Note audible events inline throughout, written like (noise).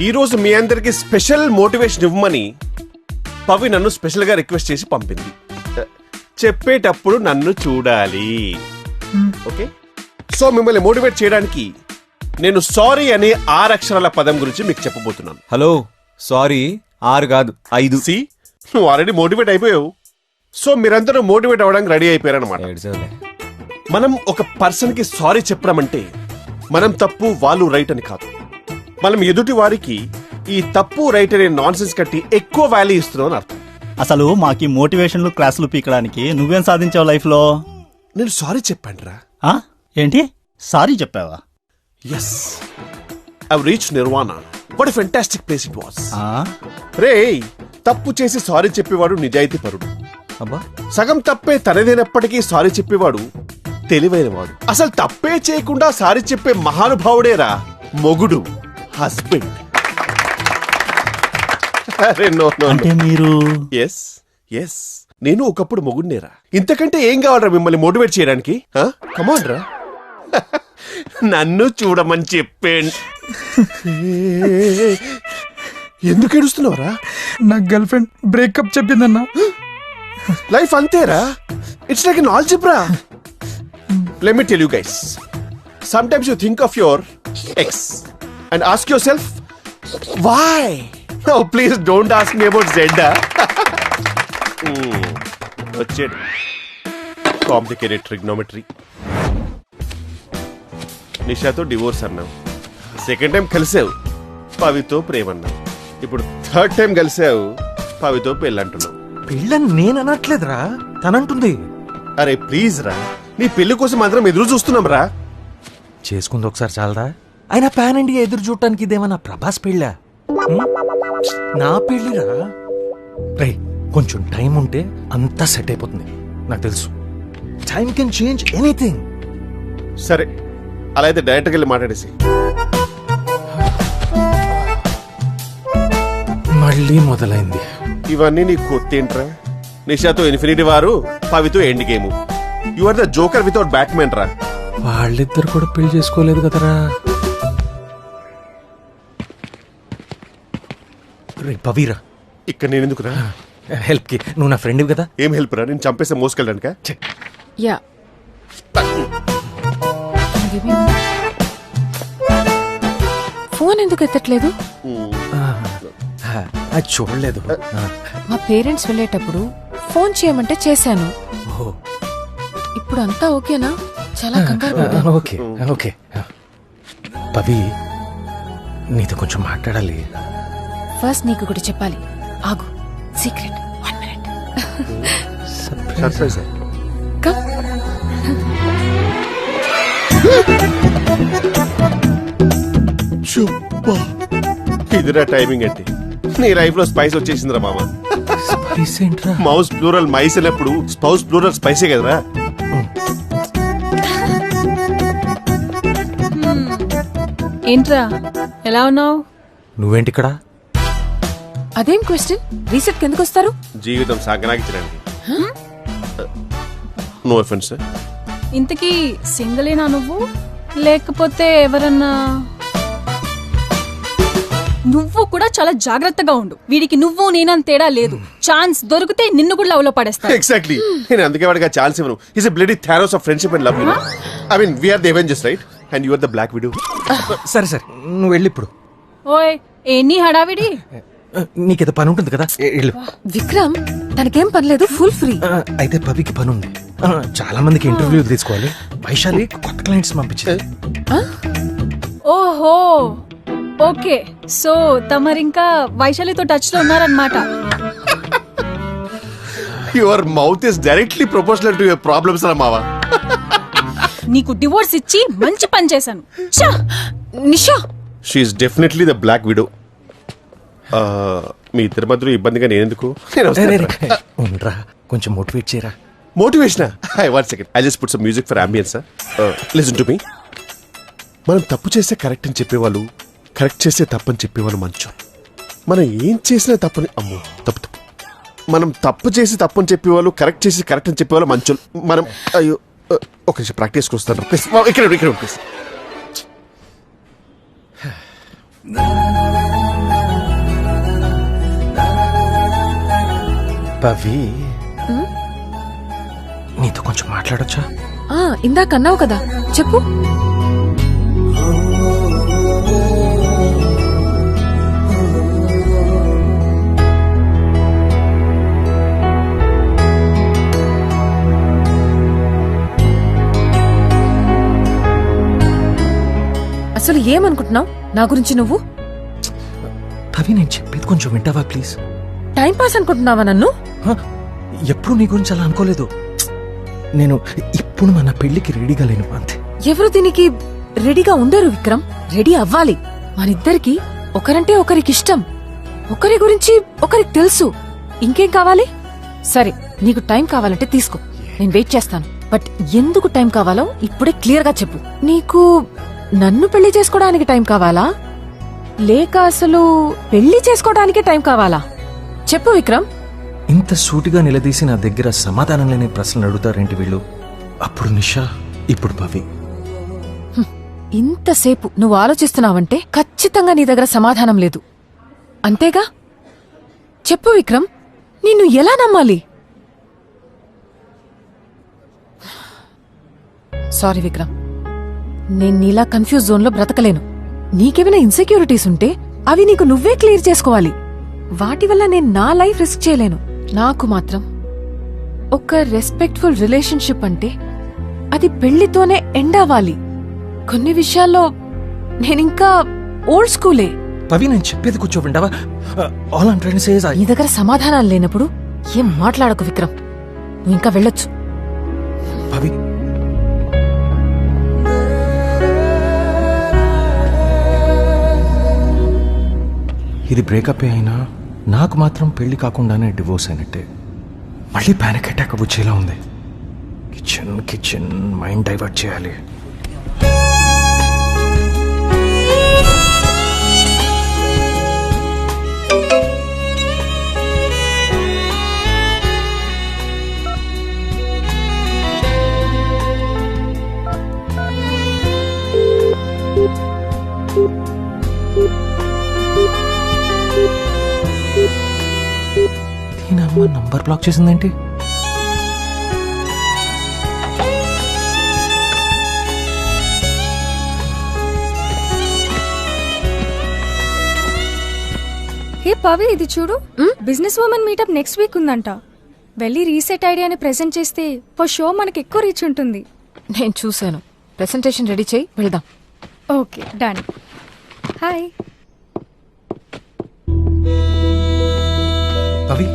ఈ రోజు మీ అందరికి స్పెషల్ మోటివేషన్ ఇవ్వమని పవి నన్ను స్పెషల్గా రిక్వెస్ట్ చేసి పంపింది. చెప్పేటప్పుడు నన్ను చూడాలి. ఓకే? సో మిమ్మల్ని మోటివేట్ చేయడానికి నేను సారీ అనే ఆరు అక్షరాల పదం గురించి మీకు చెప్పబోతున్నాను. హలో సారీ ఆరు కాదు ఐదు. సి నువ్వు ఆల్రెడీ మోటివేట్ అయిపోయావు. సో మీరందరూ మోటివేట్ అవ్వడానికి రెడీ అయిపోయారనమాట. మనం ఒక పర్సన్కి సారీ చెప్పడం అంటే మనం తప్పు వాళ్ళు రైట్ అని కాదు. మనం ఎదుటి వారికి ఈ తప్పు రైట్ అనే నాన్ సెన్స్ కట్టి ఎక్కువ వాల్యూ ఇస్తున్నాం అని అర్థం. అసలు మాకి మోటివేషన్లు క్లాసులు పీకడానికి నువ్వేం సాధించావు లైఫ్లో? నేను సారీ చెప్పాను రా ఆ? ఏంటి? సారీ చెప్పావా? Yes I reach Nirvana what fantastic place it was ఆ? రే తప్పు చేసి సారీ చెప్పేవాడు నిజాయితీ పరుడు. అబ్బా. సగం తప్పే తనదైనప్పటికీ సారీ చెప్పేవాడు తెలివైనవాడు. అసలు తప్పే చేయకుండా సారీ చెప్పే మహానుభావుడేరా మొగుడు. హస్బెండ్ (laughs) అరే నో నో అంటే మీరు? ఎస్ ఎస్ నేను ఒకప్పుడు మొగుడినేరా. ఇంతకంటే ఏం కావాలరా మిమ్మల్ని మోటివేట్ చేయడానికి? కమాన్ రా. (laughs) నన్ను చూడమని చెప్పేండి ఎందుకు ఏడుస్తున్నావురా? నా గర్ల్ ఫ్రెండ్ బ్రేకప్ చెప్పిందన్నా. లైఫ్ అంతేరా. It's like an algebra let me tell you guys sometimes you think of your ex and ask yourself why no please don't ask me about Z. వచ్చాడు. కాంప్లికేటెడ్ ట్రిగ్నోమెట్రీ నిషాతో divorce అన్నావు. Second time కలిసావు. పవితో ప్రేమ అన్నావు ఇప్పుడు third time కలిసావు. పవితో పెళ్ళి అంటున్నావు పెళ్ళని నేను అనట్లేదురా తనంటుంది. అరే ప్లీజ్ రా. నీ పెళ్ళి కోసం మాత్రం ఎదురు చూస్తున్నాం రా. చేసుకుంది ఒకసారి చాలరా. అయినా పాన్ ఇండియా ఎదురు చూడటానికి ఇదేమన్నా ప్రభాస్ పెళ్ళా? నా పెళ్ళిరా? రే కొంచెం టైం ఉంటే అంతా సెట్ అయిపోతుంది. నాకు తెలుసు. టైం కెన్ చేంజ్ ఎనీథింగ్ సరే అలా అయితే డైరెక్ట్గా వెళ్ళి మాట్లాడేసి. మళ్ళీ మొదలైంది. ఇవన్నీ నీకు కొత్త ఏంట్రా నిషాతో ఇన్ఫినిటీ వారు పవితో Endgame you are the Joker without Batman రా. వాళ్ళిద్దరు కూడా పెళ్ళి చేసుకోలేదు కదరా? రే పవీరా. ఇక్కడ నేను ఎందుకు రా హెల్ప్కి. నువ్వు నా ఫ్రెండ్ కదా? ఏం హెల్ప్ రా నేను చంపేస్తే మోసుకెళ్ళడానిక? యా. ఫోన్ ఎందుకు ఎత్తట్లేదు? అది చూడలేదు. ఆ, మా పేరెంట్స్ వెళ్ళేటప్పుడు ఫోన్ చేయమంటే చేశాను. ఇప్పుడు అంతా ఓకేనా? చాలా కంగారు. Okay okay. పవి నీతో కొంచెం మాట్లాడాలి. ఫస్ట్ నీకు ఒకటి చెప్పాలి. ఆగు. Secret. One minute. Surprise. Come. ఇదిరా టైమింగ్ అంటే. నీ లైఫ్లో స్పైస్ వచ్చేసిందిరా మామ. మౌస్ ప్లూరల్ మైస్ అన్నప్పుడు స్పౌస్ ప్లూరల్ స్పైసే కదరా. ఏంట్రా? ఎలా ఉన్నావు? నువ్వేంటి ఇక్కడ అదేం క్వశ్చన్? రీసెట్ ఎందుకు వస్తారు? జీవితం సాగనాగించడానికి నో ఎఫెన్స్ ఇంతకీ సింగిలేనా నువ్వు? లేకపోతే ఎవరన్నా? నువ్వు కూడా చాలా జాగ్రత్తగా ఉండు. వీడికి నువ్వు నేనని తేడా లేదు. ఛాన్స్ దొరికితే నిన్ను కూడా లవ్లో పడేస్తా ఎగ్జాక్ట్లీ నేను అందుకే వాడికి ఛాన్స్ ఇవ్వను. Is bloody Thanos of friendship and love I mean we are the Avengers right and you are the Black Widow సరే సరే. నువ్వు వెళ్ళి ఇప్పుడు ఓయ్ ఎన్ని హడావిడి? నీకేదో పని ఉంటుంది కదా? వెళ్ళు విక్రమ్ తనకేం పర్లేదు ఫుల్ ఫ్రీ. అయితే పవికి పని ఉంది. చాలా మందికి ఇంటర్వ్యూ తీసుకోవాలి. వైశాలి కొత్త క్లయింట్స్ పంపించింది. ఓహో. ఓకే. సో తమరింకా వైశాలితో టచ్లో ఉన్నారనమాట your mouth is directly proposal to your problems రా మావా? నీకు డివోర్స్ ఇచ్చి మంచి పని చేశాను! Nisha! She is definitely the Black Widow మీ ఇద్దరి మధ్యలో ఇబ్బందిగా నేనెందుకు? నేను. ఉండరా కొంచెం మోటివేట్ చేయరా. Motivation I one second I just put some music for ambience listen to me మనం తప్పు చేస్తే కరెక్ట్ అని చెప్పేవాళ్ళు కరెక్ట్ చేస్తే తప్పని చెప్పేవాళ్ళు మంచు. మనం ఏం చేసినా తప్పని అమ్మో తప్పు తప్పు. మనం తప్పు చేసి తప్పని చెప్పేవాళ్ళు కరెక్ట్ చేసి కరెక్ట్ అని చెప్పేవాళ్ళు మంచోళ్ళు. మనం అయ్యో uh, ఒక నిమిషం ప్రాక్టీస్కి వస్తాను ప్లీజ్ ఇక్కడ ఇక్కడ ప్లీజ్ (sighs) పవి. నీతో కొంచెం మాట్లాడొచ్చా? ఆ ఇందాక అన్నావు కదా. చెప్పు. అసలు ఏమనుకుంటున్నావు? నా గురించి నువ్వు? పవి నేను చెప్పేది కొంచెం వింటావా ప్లీజ్? టైం పాస్ అనుకుంటున్నావా నన్ను? ఎప్పుడు నీ గురించి అలా అనుకోలేదు. నేను ఇప్పుడు మన పెళ్ళికి రెడీగా లేను అంతే. ఎవరు దీనికి రెడీగా ఉండరు విక్రమ్? రెడీ అవ్వాలి. మనిద్దరికి ఒకరంటే ఒకరికి ఇష్టం. ఒకరి గురించి ఒకరికి తెలుసు. ఇంకేం కావాలి? సరే నీకు టైం కావాలంటే తీసుకో. నేను వెయిట్ చేస్తాను. బట్ ఎందుకు టైం కావాలో ఇప్పుడే క్లియర్గా చెప్పు. నీకు నన్ను పెళ్ళి చేసుకోవడానికి టైం కావాలా? లేక అసలు పెళ్ళి చేసుకోవడానికి టైం కావాలా? చెప్పు విక్రమ్. ఇంత సూటిగా నిలదీసి నా దగ్గర సమాధానం లేని ప్రశ్నలు అడుగుతారేంటి వీళ్ళు? అప్పుడు నిషా ఇప్పుడు పవి ఇంతసేపు నువ్వు ఆలోచిస్తున్నావంటే ఖచ్చితంగా నీ దగ్గర సమాధానం లేదు. అంతేగా? చెప్పు విక్రమ్. నిన్ను ఎలా నమ్మాలి? సారీ విక్రమ్. నేను నీలా కన్ఫ్యూజ్ జోన్లో బ్రతకలేను. నీకేమైనా ఇన్సెక్యూరిటీస్ ఉంటే అవి నీకు నువ్వే క్లియర్ చేసుకోవాలి. వాటి వల్ల నేను నా లైఫ్ రిస్క్ చేయలేను. నాకు మాత్రం ఒక రెస్పెక్ట్ఫుల్ రిలేషన్షిప్ అంటే అది పెళ్ళితోనే ఎండ్ అవ్వాలి. కొన్ని విషయాల్లో నేనింకా ఓల్డ్ స్కూలే. పవి నేను చెప్పేది కూర్చో వింటావా? ఆల్ ఐమ్ ట్రైన్ సేస్ నీ దగ్గర సమాధానాలు లేనప్పుడు ఏం మాట్లాడకు విక్రమ్? నువ్వు ఇంకా వెళ్ళొచ్చు. పవి ఇది బ్రేకప్ అయినా నాకు మాత్రం పెళ్ళి కాకుండానే డివోర్స్ అయినట్టే. మళ్ళీ ప్యానిక్ అటాక్ వచ్చేలా ఉంది. కిచెన్ కిచెన్ మైండ్ డైవర్ట్ చేయాలి. దీనమ్మ నంబర్ బ్లాక్ చేసిందేంటి? హే పవి ఇది చూడు. Business women meetup next week ఉందంట. వెళ్ళి రీసెట్ ఐడియాని ప్రెజెంట్ చేస్తే ఫర్ షో మనకి ఎక్కువ రీచ్ ఉంటుంది. నేను చూశాను. ప్రెసెంటేషన్ రెడీ చేయి వెళ్దాం. Okay done hi Pavi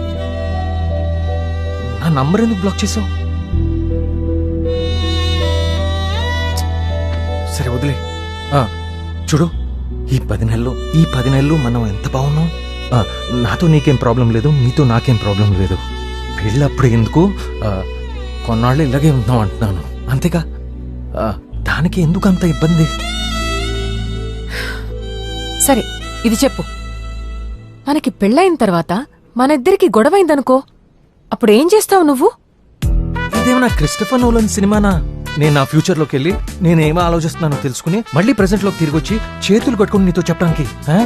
number ఎందుకు బ్లాక్ చేసావు సరే వదిలే. ఆ, చూడు ఈ పది నెలలు ఈ పది నెలలు మనం ఎంత బాగున్నాం? నాతో నీకేం ప్రాబ్లం లేదు నీతో నాకేం ప్రాబ్లం లేదు. పెళ్ళప్పుడు ఎందుకు? కొన్నాళ్ళు ఇలాగే ఉందాం అంటున్నాను. అంతేగా? ఆ, దానికి ఎందుకు అంత ఇబ్బంది? సరే ఇది చెప్పు. మనకి పెళ్ళైన తర్వాత మన ఇద్దరికి గొడవైందనుకో అప్పుడు ఏం చేస్తావు నువ్వు? ఇదేమన్నా క్రిస్టఫర్ నోలన్ సినిమానా? నేను నా ఫ్యూచర్లోకి వెళ్ళి నేనేం ఆలోచిస్తున్నానో తెలుసుకుని మళ్ళీ ప్రెసెంట్లోకి తిరిగి వచ్చి చేతులు కట్టుకుని నీతో చెప్పడానికి ఆ?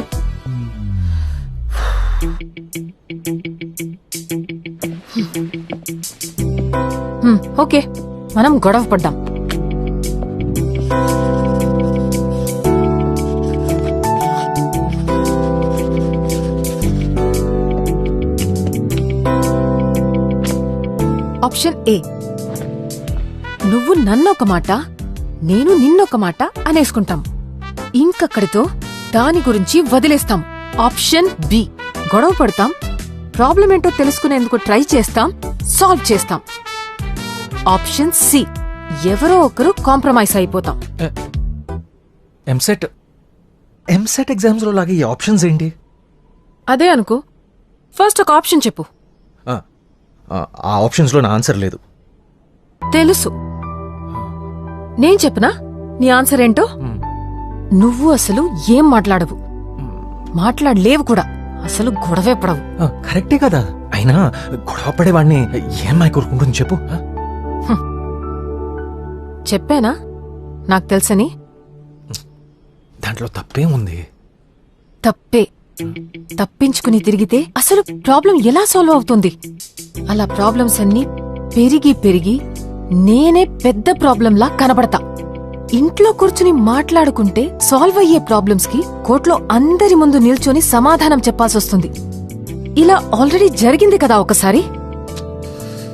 హ్మ్, ఓకే. మనం గొడవ పడ్డాం. Option A. నువ్వు నన్ను ఒక మాట నేను నిన్నొక మాట అనేసుకుంటాం. ఇంకక్కడితో దాని గురించి వదిలేస్తాం. Option B. గొడవ పడతాం ప్రాబ్లం ఏంటో తెలుసుకునేందుకు ట్రై చేస్తాం సాల్వ్ చేస్తాం. Option C. ఎవరో ఒకరు కాంప్రమైజ్ అయిపోతాం. ఎంసెట్ ఎంసెట్ ఎగ్జామ్స్లో లాగే ఈ ఆప్షన్స్ ఏంటి? అదే అనుకో. ఫస్ట్ ఒక ఆప్షన్ చెప్పు. ఆ, ఆ ఆప్షన్స్లో నా ఆన్సర్ లేదు. తెలుసు. నేను చెప్పనా? నీ ఆన్సర్ ఏంటో. నువ్వు అసలు ఏం మాట్లాడవు. మాట్లాడలేవు కూడా. అసలు గొడవే పడవు. కరెక్టే కదా. అయినా గొడవ పడేవాడిని ఏమై కోరుకుంటుంది చెప్పు? చెప్పానా? నాకు తెలుసని? దాంట్లో తప్పే ఉంది. తప్పే. తప్పించుకుని తిరిగితే అసలు ప్రాబ్లం ఎలా సాల్వ్ అవుతుంది? అలా ప్రాబ్లమ్స్ అన్ని పెరిగి పెరిగి నేనే పెద్ద ప్రాబ్లంలా కనబడతా. ఇంట్లో కూర్చుని మాట్లాడుకుంటే సాల్వ్ అయ్యే ప్రాబ్లమ్స్కి కోర్టులో అందరి ముందు నిల్చొని సమాధానం చెప్పాల్సొస్తుంది ఇలా ఆల్రెడీ జరిగింది కదా ఒకసారి?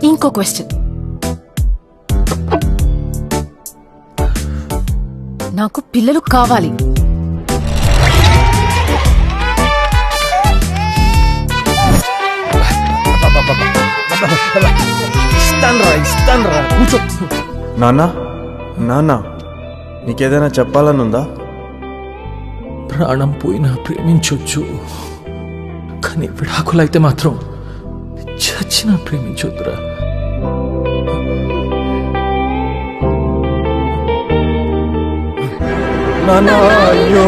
ఇంకో క్వశ్చన్ నాకు పిల్లలు కావాలి. ఇస్తాన్రా ఇస్తాన్రా కూర్చో. నాన్న నాన్న నీకేదైనా చెప్పాలని ఉందా ప్రాణం పోయినా ప్రేమించొచ్చు. కానీ విడాకులైతే మాత్రం చచ్చినా ప్రేమించొద్దురా. నాన్న అయ్యో.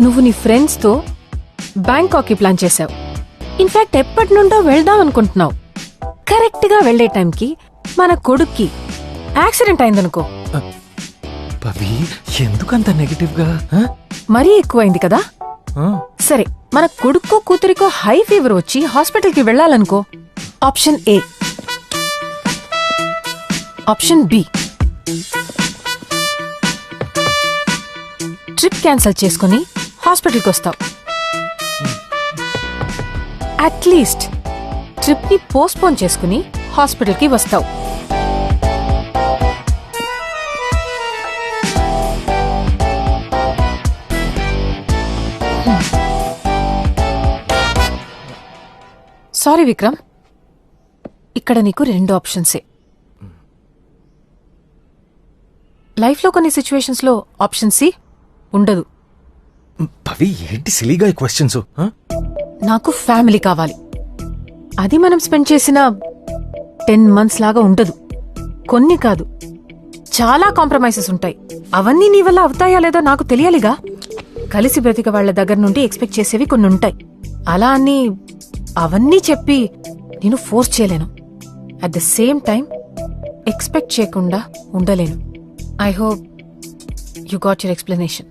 నువ్వు నీ ఫ్రెండ్స్తో బ్యాంకాక్కి ప్లాన్ చేశావు. ఇన్ఫాక్ట్ ఎప్పటి నుండో వెళ్దాం అనుకుంటున్నావు. కరెక్ట్గా వెళ్ళే టైంకి మన కొడుక్కి యాక్సిడెంట్ అయిందనుకో. పవి ఎందుకంత నెగటివ్గా ఆ? మరీ ఎక్కువైంది కదా? ఆ? సరే మన కొడుక్కో కూతురికో హై ఫీవర్ వచ్చి హాస్పిటల్కి వెళ్ళాలనుకో. Option A. Option B. Trip cancel చేసుకుని హాస్పిటల్కి వస్తావు. అట్లీస్ట్ ట్రిప్ని పోస్ట్పోన్ చేసుకుని హాస్పిటల్కి వస్తావు. సారీ విక్రమ్ ఇక్కడ నీకు రెండు ఆప్షన్సే. లైఫ్లో కొన్ని సిచ్యువేషన్స్లో ఆప్షన్ సి ఉండదు. పవి ఏంటి సిలీగా క్వశ్చన్స్? నాకు ఫ్యామిలీ కావాలి. అది మనం స్పెండ్ చేసిన టెన్ మంత్స్ లాగా ఉండదు. కొన్ని కాదు. చాలా కాంప్రమైజెస్ ఉంటాయి. అవన్నీ నీ వల్ల అవుతాయా లేదో నాకు తెలియాలిగా. కలిసి బ్రతిక వాళ్ళ దగ్గర నుండి ఎక్స్పెక్ట్ చేసేవి కొన్ని ఉంటాయి. అలా అని అవన్నీ చెప్పి నేను ఫోర్స్ చేయలేను. At the same time expect చేయకుండా ఉండలేను. I hope you got your explanation